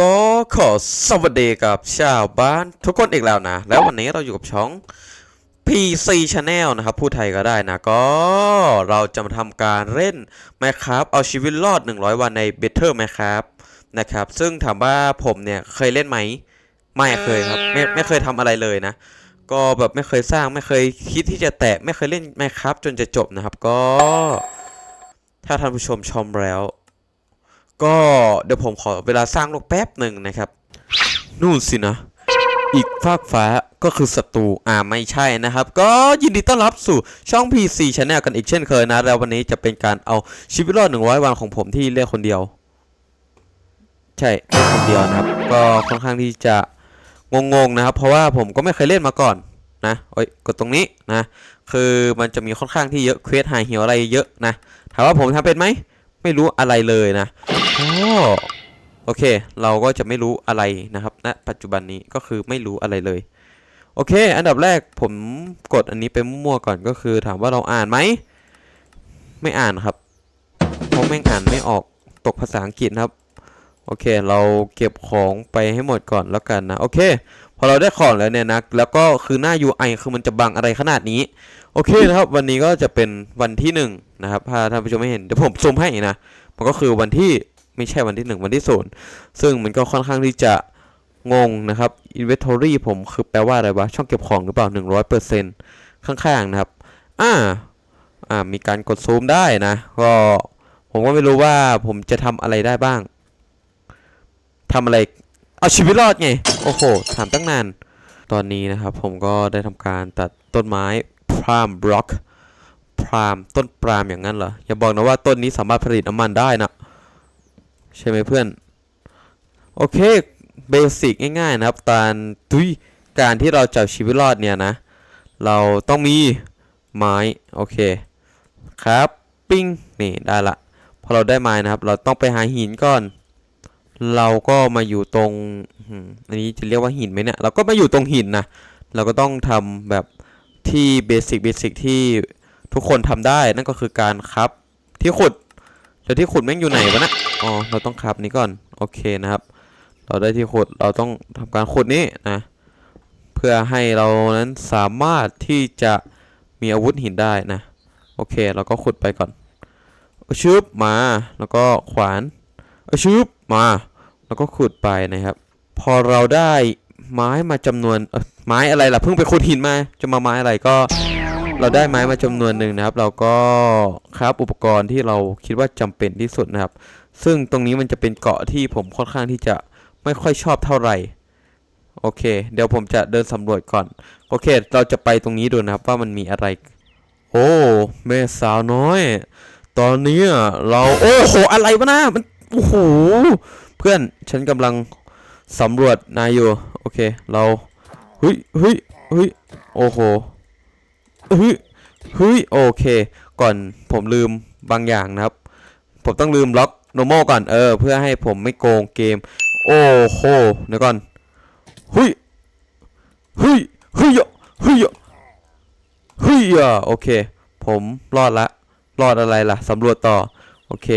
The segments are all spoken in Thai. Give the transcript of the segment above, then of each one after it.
ก็ขอสวัสดีกับชาวบ้านทุกคนอีกแล้วนะ แล้ววันนี้เราอยู่กับช่อง PC Channel นะครับ พูดไทยก็ได้นะ ก็เราจะมาทำการเล่น Minecraft เอาชีวิตรอด 100 วันใน Better Minecraft นะครับ ซึ่งถามว่าผมเนี่ยเคยเล่นไหม ไม่เคยครับ ไม่ไม่เคยทำอะไรเลยนะ ก็แบบไม่เคยสร้างไม่เคยคิดที่จะแตะ ไม่เคยเล่น Minecraft จนจะจบนะครับ ก็ ถ้าท่านผู้ชมชมแล้ว ก็เดี๋ยวผมขอเวลาสร้างโลกแป๊บหนึ่งนะครับ นู่นสินะ อีกฟากฟ้าก็คือศัตรูอ่าไม่ใช่นะครับ ก็ยินดีต้อนรับสู่ช่อง PC Channel กันอีกเช่นเคยนะ แล้ววันนี้จะเป็นการเอาชีวิตรอด 100 วันของผมที่เลือกคนเดียว ใช่เล่นคนเดียวนะครับ ก็ค่อนข้างที่จะงงๆนะครับ เพราะว่าผมก็ไม่เคยเล่นมาก่อนนะโอ้ยกดตรงนี้นะ คือมันจะมีค่อนข้างที่เยอะเควสหายเหิวอะไรเยอะนะถามว่าผมทำเป็นไหมไม่รู้อะไรเลยนะ อ๋อโอเค เราก็จะไม่รู้อะไรนะครับณปัจจุบันนี้ก็คือไม่รู้อะไรเลย โอเค อันดับแรกผมกดอันนี้ไปมั่วๆก่อนก็คือ ถามว่าเราอ่านไหม ไม่อ่านครับ เพราะแม่งอ่านไม่ออกตกภาษาอังกฤษครับ โอเค เราเก็บของไปให้หมดก่อนแล้วกันนะ โอเค พอเราได้ของแล้วเนี่ยนะ แล้วก็คือหน้า UI คือมันจะบังอะไรขนาดนี้ โอเคนะครับ วันนี้ก็จะเป็นวันที่หนึ่งนะครับ ถ้าท่านผู้ชมไม่เห็น เดี๋ยวผมซูมให้นะ มันก็คือวันที่ ไม่ใช่วันที่หนึ่งวันที่ศูนย์ซึ่งมันก็ค่อนข้างที่จะงงนะครับ inventory ผมคือแปลว่าอะไรวะ ช่องเก็บของหรือเปล่า 100%ข้างๆนะครับ อ่า อ่า มีการกดซูมได้นะ ก็ ผมก็ไม่รู้ว่าผมจะทำอะไรได้บ้าง ทำอะไร เอาชีวิตรอดไง โอ้โห ถามตั้งนาน ตอนนี้นะครับ ผมก็ได้ทำการตัดต้นไม้พรามบล็อกพรามต้นปรามอย่างนั้นเหรอ อย่าบอกนะว่าต้นนี้สามารถผลิตน้ำมันได้นะ ใช่ไหมเพื่อน โอเคเบสิกง่ายๆนะครับตารทุยการที่เราจะเอาชีวิตรอดเนี่ยนะ เราต้องมีไม้ โอเคครับปิ้งนี่ได้ละพอเราได้ไม้นะครับ เราต้องไปหาหินก่อน เราก็มาอยู่ตรงอันนี้จะเรียกว่าหินไหมเนี่ยเราก็มาอยู่ตรงหินนะเราก็ต้องทำแบบที่เบสิกเบสิกที่ทุกคนทำได้ นั่นก็คือการครับที่ขุด แล้วที่ขุดแม่งอยู่ไหนวะนะอ๋อเราต้องครับนี้ก่อนโอเคนะครับ เราได้ที่ขุดเราต้องทำการขุดนี้นะเพื่อให้เรานั้นสามารถที่จะมีอาวุธหินได้นะโอเคเราก็ขุดไปก่อนอชึบมาแล้วก็ขวานอชึบมาแล้วก็ขุดไปนะครับ พอเราได้ไม้มาจำนวนไม้อะไรล่ะเพิ่งไปขุดหินมาจะมาไม้อะไรก็ เราได้ไม้มาจำนวนหนึ่งนะครับ เราก็ครับอุปกรณ์ที่เราคิดว่าจำเป็นที่สุดนะครับ ซึ่งตรงนี้มันจะเป็นเกาะที่ผมค่อนข้างที่จะไม่ค่อยชอบเท่าไหร่โอเค เดี๋ยวผมจะเดินสำรวจก่อน โอเค เราจะไปตรงนี้ดูนะครับว่ามันมีอะไร โอ้แม่สาวน้อย ตอนนี้เราโอ้โหอะไรวะนะมันโอ้โหเพื่อนฉันกำลังสำรวจนายอยู่ โอเค เราเฮ้ยเฮ้ยเฮ้ยโอ้โห เฮ้ยเฮ้ยโอเค ก่อนผมลืมบางอย่างนะครับ ผมต้องลืมล็อกโนโมก่อนเออ เพื่อให้ผมไม่โกงเกม โอ้โหเดี๋ยวก่อนเฮ้ยเฮ้ยเฮ้ยเฮ้ยเฮ้ยโอเค ผมรอดละรอดอะไรล่ะสำรวจต่อโอเค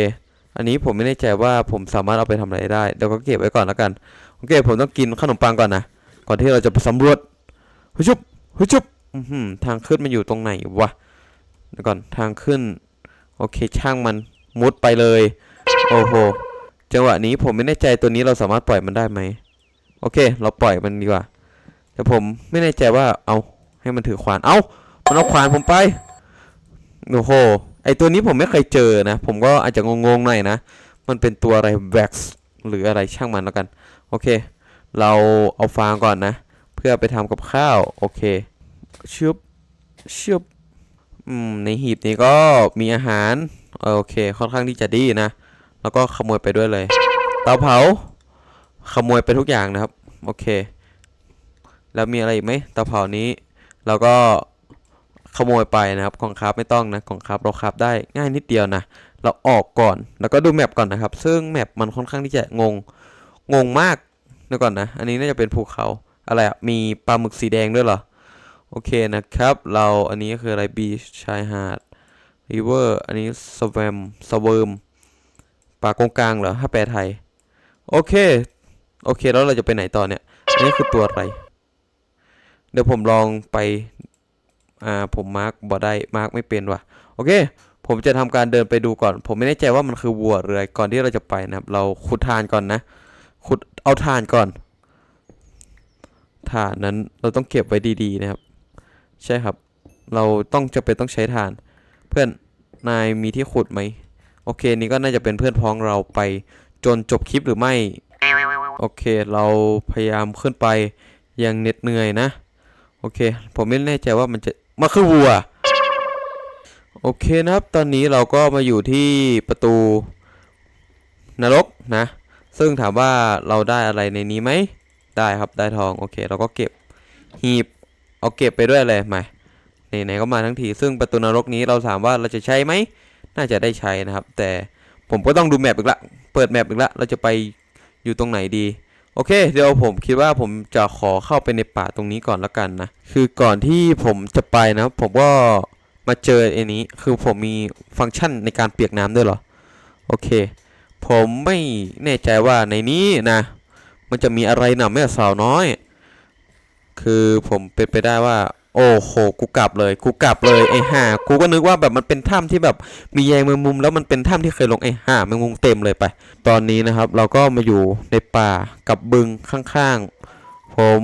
อันนี้ผมไม่แน่ใจว่าผมสามารถเอาไปทำอะไรได้เดี๋ยวก็เก็บไว้ก่อนแล้วกันโอเค ผมต้องกินขนมปังก่อนนะก่อนที่เราจะไปสำรวจเฮ้ยชุบเฮ้ยชุบ ทางขึ้นมันอยู่ตรงไหนวะเดี๋ยวก่อนทางขึ้น โอเคช่างมันมุดไปเลย โอ้โหจังหวะนี้ผมไม่แน่ใจตัวนี้เราสามารถปล่อยมันได้ไหมโอเค เราปล่อยมันดีกว่า แต่ผมไม่แน่ใจว่าเอาให้มันถือขวาน เอามันเอาขวานผมไปโอ้โหไอตัวนี้ผมไม่เคยเจอนะ ผมก็อาจจะงงๆหน่อยนะ มันเป็นตัวอะไรแว็กซ์หรืออะไรช่างมันแล้วกัน โอเค เราเอาฟางก่อนนะ เพื่อไปทำกับข้าว โอเค ชึบชึบอืมในหีบนี้ก็มีอาหาร โอเค ค่อนข้างที่จะดีนะ แล้วก็ขโมยไปด้วยเลย เตาเผา ขโมยไปทุกอย่างนะครับ โอเค แล้วมีอะไรอีกไหมเตาเผานี้เราก็ขโมยไปนะครับ ของคราฟไม่ต้องนะ ของคราฟเราคราฟได้ง่ายนิดเดียวนะ เราออกก่อน แล้วก็ดูแมปก่อนนะครับ ซึ่งแมปมันค่อนข้างที่จะงง งงมากเดี๋ยวก่อนนะ อันนี้น่าจะเป็นภูเขา อะไรอะมีปลาหมึกสีแดงด้วยเหรอ โอเคนะครับ เราอันนี้คืออะไรบีชายหาดริเวอร์อันนี้สวมสเวิร์มปลากงกลางเหรอถ้าแปลไทย โอเค โอเค แล้วเราจะไปไหนต่อเนี่ย อันนี้คือตัวอะไร เดี๋ยวผมลองไป อ่า ผมมาร์กบ่ได้ มาร์กไม่เป็นว่ะ โอเค ผมจะทำการเดินไปดูก่อน ผมไม่แน่ใจว่ามันคือวัวหรืออะไรก่อนที่เราจะไปนะครับ เราขุดทานก่อนนะ ขุดเอาทานก่อนถ่านนั้นเราต้องเก็บไว้ดีๆนะครับ ใช่ครับ เราต้องจะเป็นต้องใช้ถ่าน เพื่อนนายมีที่ขุดไหมโอเค นี่ก็น่าจะเป็นเพื่อนพ้องเราไปจนจบคลิปหรือไม่ โอเค เราพยายามขึ้นไปย่างเหน็ดเหนื่อยนะ โอเค ผมไม่แน่ใจว่ามันจะมาคือวัว โอเคนะครับ ตอนนี้เราก็มาอยู่ที่ประตูนรกนะ ซึ่งถามว่าเราได้อะไรในนี้ไหม ได้ครับ ได้ทอง โอเค เราก็เก็บหีบ เอาเก็บไปด้วยเลยมาไหนๆก็มาทั้งทีซึ่งประตูนรกนี้เราถามว่าเราจะใช้ไหมน่าจะได้ใช้นะครับ แต่ผมก็ต้องดูแมปอีกละ เปิดแมปอีกละ เราจะไปอยู่ตรงไหนดี โอเค เดี๋ยวผมคิดว่าผมจะขอเข้าไปในป่าตรงนี้ก่อนแล้วกันนะ คือก่อนที่ผมจะไปนะ ผมก็มาเจอไอ้นี้ คือผมมีฟังก์ชันในการเปียกน้ำด้วยเหรอ โอเค ผมไม่แน่ใจว่าในนี้นะ มันจะมีอะไรหนะแม่สาวน้อย คือผมเป็นไปได้ว่า โอ้โห กูกลับเลย กูกลับเลยไอ้ห่า กูก็นึกว่าแบบมันเป็นถ้ำที่แบบมีแยงแมงมุม แล้วมันเป็นถ้ำที่เคยลงไอ้ห่าแมงมุมเต็มเลยไป ตอนนี้นะครับ เราก็มาอยู่ในป่ากับบึงข้างๆ ผม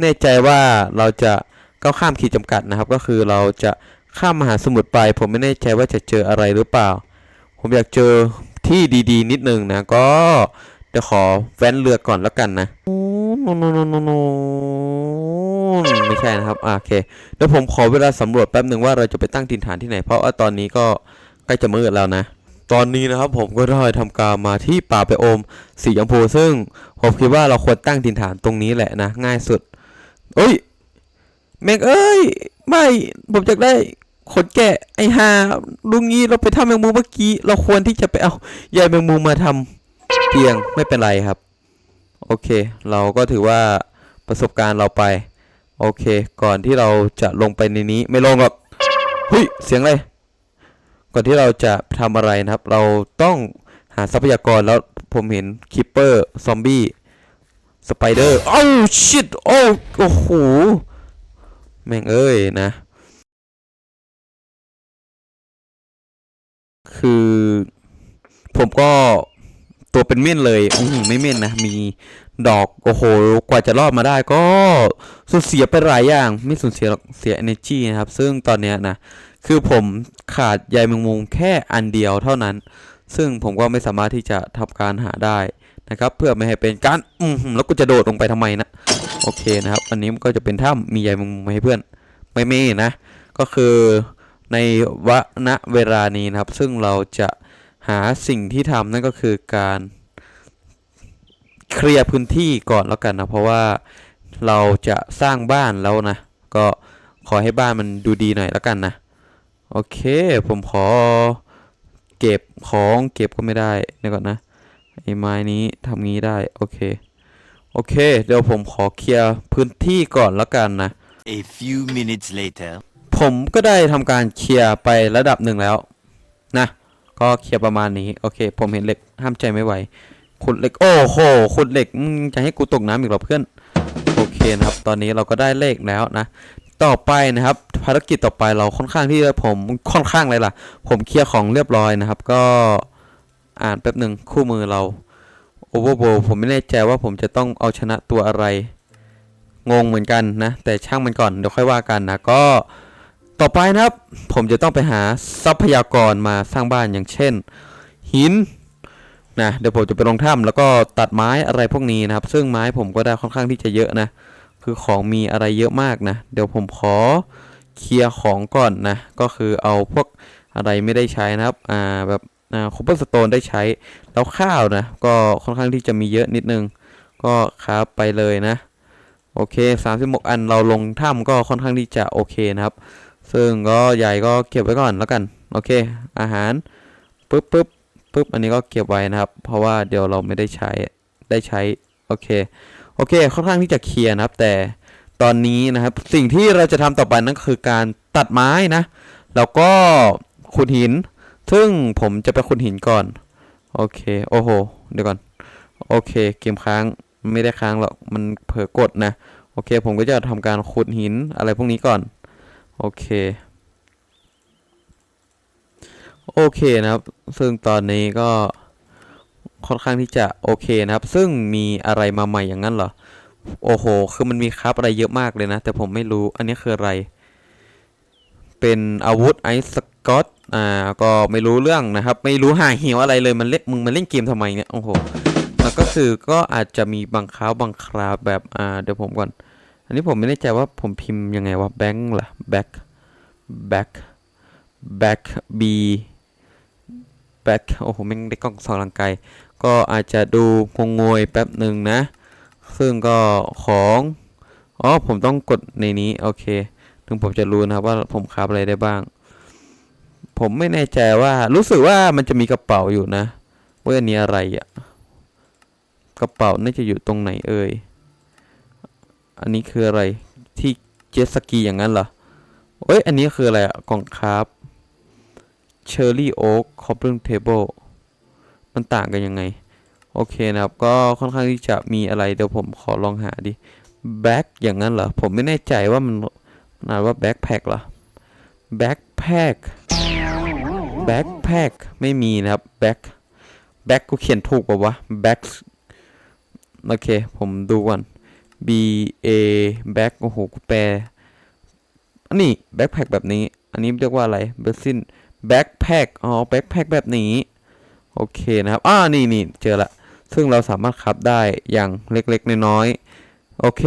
แน่ใจว่าเราจะก้าวข้ามขีดจำกัดนะครับ ก็คือเราจะข้ามมหาสมุทรไป ผมไม่แน่ใจว่าจะเจออะไรหรือเปล่า ผมอยากเจอที่ดีๆ นิดนึงนะ ก็เดี๋ยวขอแว้นเรือก่อนแล้วกันนะโอ้โนโนโนโน ไม่ใช่นะครับโอเคเดี๋ยวผมขอเวลาสำรวจแป๊บหนึ่งว่าเราจะไปตั้งถิ่นฐานที่ไหน เพราะว่าตอนนี้ก็ใกล้จะมืดแล้วนะ ตอนนี้นะครับผมก็ได้ทำการมาที่ป่าไปโอมสีชมพูซึ่งผมคิดว่าเราควรตั้งถิ่นฐานตรงนี้แหละนะ ง่ายสุดเอ้ยแม่งเอ้ยไม่ผมจะได้ขนแกะไอหาลุงงี้เราไปทำแมงมุมเมื่อกี้ เราควรที่จะไปเอาใยแมงมุมมาทำเตียงไม่เป็นไรครับ โอเค เราก็ถือว่าประสบการณ์เราไป โอเค ก่อนที่เราจะลงไปในนี้ไม่ลงหรอกเฮ้ยเสียงอะไรก่อนที่เราจะทำอะไรนะครับ เราต้องหาทรัพยากรแล้วผมเห็นคิปเปอร์ซอมบี้สไปเดอร์โอ้ชิตโอ้โอ้โหแม่งเอ้ยนะ คือผมก็ตัวเป็นเม่นเลยอือหือไม่เม่นนะ มี ดอกโอ้โหกว่าจะรอดมาได้ก็สูญเสียไปหลายอย่างไม่สูญเสียหรอกเสีย energy นะครับ ซึ่งตอนเนี้ยนะคือผมขาดใยแมงมุมแค่อันเดียวเท่านั้น ซึ่งผมก็ไม่สามารถที่จะทำการหาได้นะครับ เพื่อไม่ให้เป็นการอืมแล้วกูจะโดดลงไปทำไมนะโอเคนะครับ อันนี้มันก็จะเป็นถ้ำมีใยแมงมุมมาให้เพื่อน ไม่มีนะ ก็คือในวณเวลานี้นะครับ ซึ่งเราจะหาสิ่งที่ทำนั่นก็คือการ เคลียร์พื้นที่ก่อนแล้วกันนะเพราะว่าเราจะสร้างบ้านแล้วนะ ก็ขอให้บ้านมันดูดีหน่อยแล้วกันนะ โอเค ผมขอเก็บของเก็บก็ไม่ได้เดี๋ยวก่อนนะไอ้ไม้นี้ทำงี้ได้โอเคโอเค เดี๋ยวผมขอเคลียร์พื้นที่ก่อนแล้วกันนะ A few minutes later. ผมก็ได้ทำการเคลียร์ไประดับหนึ่งแล้วนะ ก็เคลียร์ประมาณนี้ โอเค ผมเห็นเหล็กห้ามใจไม่ไหว ขุดเหล็กโอ้โหขุดเหล็กมึงจะให้กูตกน้ำอีกหรอเพื่อนโอเคนะครับ ตอนนี้เราก็ได้เลขแล้วนะ ต่อไปนะครับ ภารกิจต่อไปเราค่อนข้างที่ผมค่อนข้างเลยล่ะ ผมเคลียร์ของเรียบร้อยนะครับ ก็อ่านแป๊บหนึ่งคู่มือเราโอเวอร์โบผมไม่แน่ใจว่าผมจะต้องเอาชนะตัวอะไร งงเหมือนกันนะ แต่ช่างมันก่อนเดี๋ยวค่อยว่ากันนะก็ต่อไปนะครับ ผมจะต้องไปหาทรัพยากรมาสร้างบ้านอย่างเช่น หิน นะเดี๋ยวผมจะไปลงถ้ำแล้วก็ตัดไม้อะไรพวกนี้นะครับ ซึ่งไม้ผมก็ได้ค่อนข้างที่จะเยอะนะ คือของมีอะไรเยอะมากนะ เดี๋ยวผมขอเคลียร์ของก่อนนะ ก็คือเอาพวกอะไรไม่ได้ใช้นะครับ อ่าแบบอ่าคอปเปอร์สโตนได้ใช้ แล้วข้าวนะ ก็ค่อนข้างที่จะมีเยอะนิดนึง ก็ครับไปเลยนะ โอเคสามสิบกอันเราลงถ้ำก็ค่อนข้างที่จะโอเคนะครับ ซึ่งก็ใหญ่ก็เก็บไว้ก่อนแล้วกัน โอเค อาหาร ปึ๊บปึ๊บ ปึ๊บอันนี้ก็เก็บไว้นะครับ เพราะว่าเดี๋ยวเราไม่ได้ใช้ได้ใช้โอเคโอเคค่อนข้างที่จะเคลียร์นะครับ แต่ตอนนี้นะครับสิ่งที่เราจะทำต่อไปนั่นคือการตัดไม้นะ แล้วก็ขุดหิน ซึ่งผมจะไปขุดหินก่อนโอเคโอ้โหเดี๋ยวก่อนโอเคเกมค้างไม่ได้ค้างหรอกมันเผลอกดนะโอเค ผมก็จะทำการขุดหินอะไรพวกนี้ก่อนโอเค โอเคนะครับ ซึ่งตอนนี้ก็ค่อนข้างที่จะโอเคนะครับ ซึ่งมีอะไรมาใหม่อย่างนั้นเหรอ โอ้โห คือมันมีครับอะไรเยอะมากเลยนะ แต่ผมไม่รู้ อันนี้คืออะไร เป็นอาวุธไอซ์สกอต อ่า ก็ไม่รู้เรื่องนะครับ ไม่รู้หาเหวอะไรเลย มันเล่นมึงมาเล่นเกมทำไมเนี่ย โอ้โห แล้วก็คือก็อาจจะมีบางคราวบางคราแบบ อ่า เดี๋ยวผมก่อน อันนี้ผมไม่แน่ใจว่าผมพิมพ์ยังไงว่าแบงค์ล่ะ back back back b back โอ้โหแม่งได้กล้องสองลังไกล ก็อาจจะดูงงงวยแป๊บหนึ่งนะ ซึ่งก็ของอ๋อผมต้องกดในนี้โอเค ถึงผมจะรู้นะครับว่าผมคาบอะไรได้บ้าง ผมไม่แน่ใจว่ารู้สึกว่ามันจะมีกระเป๋าอยู่นะว่าอันนี้อะไรอะกระเป๋าน่าจะอยู่ตรงไหนเอ่ยอันนี้คืออะไรที่เจ็ตสกีอย่างนั้นเหรอเอ้ยอันนี้คืออะไรอะกล่องคราฟ เชอร์รี่โอ๊กคอปปิ้งเทเบิลมันต่างกันยังไง โอเคนะครับ ก็ค่อนข้างที่จะมีอะไร เดี๋ยวผมขอลองหาดิแบ็คอย่างนั้นเหรอ ผมไม่แน่ใจว่ามันนานว่าแบ็คแพคเหรอแบ็คแพคแบ็คแพคไม่มีนะครับแบ็คแบ็คกูเขียนถูกป่าวะแบ็คโอเค ผมดูก่อน B A back โอ้โหกูแปลอันนี้ backpack แบบนี้ อันนี้เรียกว่าอะไรเบอร์ซิน backpack อ๋อ backpack แบบนี้ โอเคนะครับอ่านี่นี่เจอละซึ่งเราสามารถขับได้อย่างเล็กๆ น้อยๆ โอเค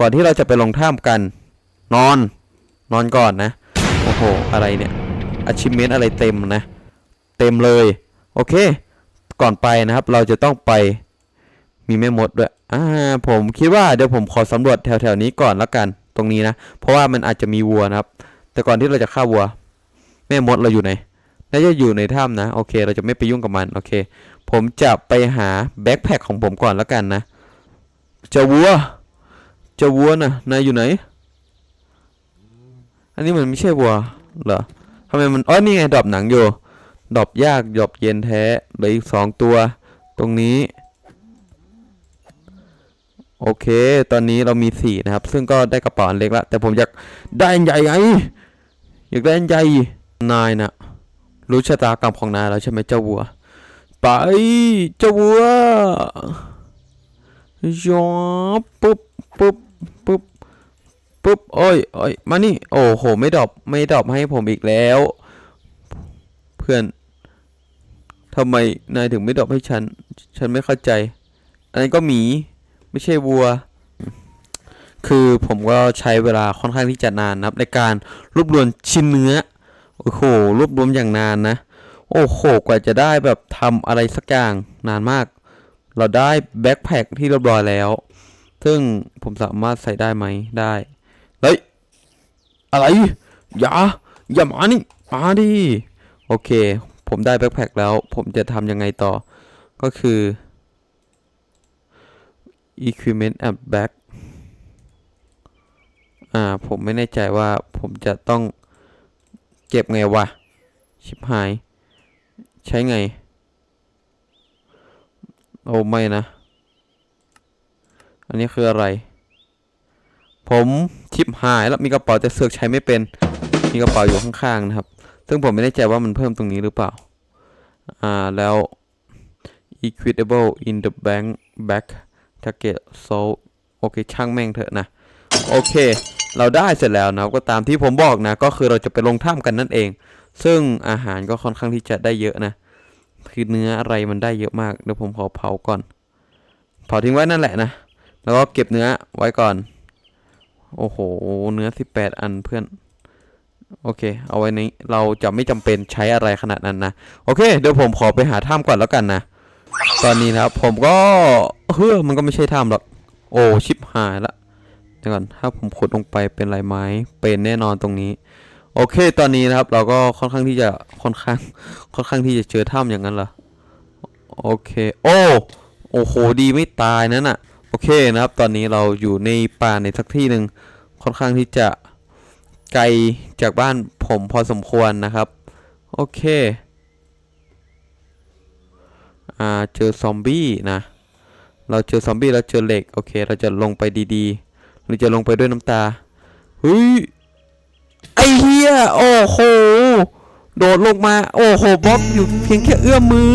ก่อนที่เราจะไปลงท่ามกัน นอน นอนก่อนนะ โอ้โห อะไรเนี่ย achievement อะไรเต็มนะ เต็มเลย โอเค ก่อนไปนะครับ เราจะต้องไป มีแม่มดด้วย อ่า ผมคิดว่าเดี๋ยวผมขอสำรวจแถวๆนี้ก่อนละกัน ตรงนี้นะ เพราะว่ามันอาจจะมีวัวนะครับ แต่ก่อนที่เราจะฆ่าวัว แม่มดเราอยู่ไหนน่าจะอยู่ในถ้ำนะโอเค เราจะไม่ไปยุ่งกับมันโอเค ผมจะไปหาแบ็คแพคของผมก่อนและกันนะเจ้าวัวเจ้าวัวนะนายอยู่ไหน อันนี้มันไม่ใช่วัวเหรอทำไมมันอ๋อนี่ไงดรอปหนังอยู่ดรอปยากดรอปเย็นแท้เหลืออีกสองตัว ตรงนี้ โอเค ตอนนี้เรามีสี่นะครับ ซึ่งก็ได้กระเป๋าอันเล็กแล้วแต่ผมอยากได้ใหญ่ไงอยากได้ใหญ่ นายนะรู้ชะตากรรมของนายแล้วใช่ไหมเจ้าวัว ไปเจ้าวัวยอปุ๊บปุ๊บปุ๊บปุ๊บโอ้ยโอ้ยมานี่ โอ้โห ไม่ดรอปไม่ดรอปให้ผมอีกแล้ว เพื่อนทำไมนายถึงไม่ดรอปให้ฉัน ฉันไม่เข้าใจ อันนั้นก็หมี ไม่ใช่วัว คือผมก็ใช้เวลาค่อนข้างที่จะนานนะครับในการรวบรวมชิ้นเนื้อ โอ้โหรวบรวมอย่างนานนะ โอ้โห กว่าจะได้แบบทำอะไรสักอย่างนานมาก เราได้แบ็คแพคที่เรียบร้อยแล้ว ซึ่งผมสามารถใส่ได้ไหมได้ เฮ้ย อะไร อย่า อย่ามานี่ มาดิ โอเค ผมได้แบ็คแพคแล้ว ผมจะทำยังไงต่อ ก็คือ equipment and back อ่า ผมไม่แน่ใจว่าผมจะต้อง เก็บไงวะ ชิบหาย ใช้ไง โอ้ไม่นะ อันนี้คืออะไร ผมชิบหายแล้วมีกระเป๋าแต่เสือกใช้ไม่เป็น มีกระเป๋าอยู่ข้างๆนะครับ ซึ่งผมไม่แน่ใจว่ามันเพิ่มตรงนี้หรือเปล่า อ่าแล้ว equitable in the bank back target so โอเคช่างแม่งเถอะนะ โอเค เราได้เสร็จแล้วนะครับก็ตามที่ผมบอกนะ ก็คือเราจะไปลงถ้ำกันนั่นเอง ซึ่งอาหารก็ค่อนข้างที่จะได้เยอะนะ คือเนื้ออะไรมันได้เยอะมาก เดี๋ยวผมขอเผาก่อน เผาทิ้งไว้นั่นแหละนะ แล้วก็เก็บเนื้อไว้ก่อน โอ้โห เนื้อ 18 อันเพื่อน โอเค เอาไว้นี้ เราจะไม่จำเป็นใช้อะไรขนาดนั้นนะ โอเค เดี๋ยวผมขอไปหาถ้ำก่อนแล้วกันนะ ตอนนี้นะครับผมก็ เฮ้อ มันก็ไม่ใช่ถ้ำหรอก โอ้ ชิบหายละ ดี๋ยวก่อนถ้าผมขุดลงไปเป็นลายไม้เป็นแน่นอนตรงนี้ โอเคตอนนี้นะครับ เราก็ค่อนข้างที่จะค่อนข้างค่อนข้างที่จะเจอถ้ำอย่างนั้นเหรอโอเค โอ้โอ้โหดีไม่ตายนั่นน่ะโอเคนะครับ ตอนนี้เราอยู่ในป่าในสักที่หนึ่งค่อนข้างที่จะไกลจากบ้านผมพอสมควรนะครับ โอเคอ่าเจอซอมบี้นะเราเจอซอมบี้เราเจอเหล็กโอเค เราจะลงไปดีๆ หรือจะลงไปด้วยน้ำตาเฮ้ยไอ้เฮียโอ้โห โดดลงมา โอ้โหบ๊อบอยู่เพียงแค่เอื้อมมือ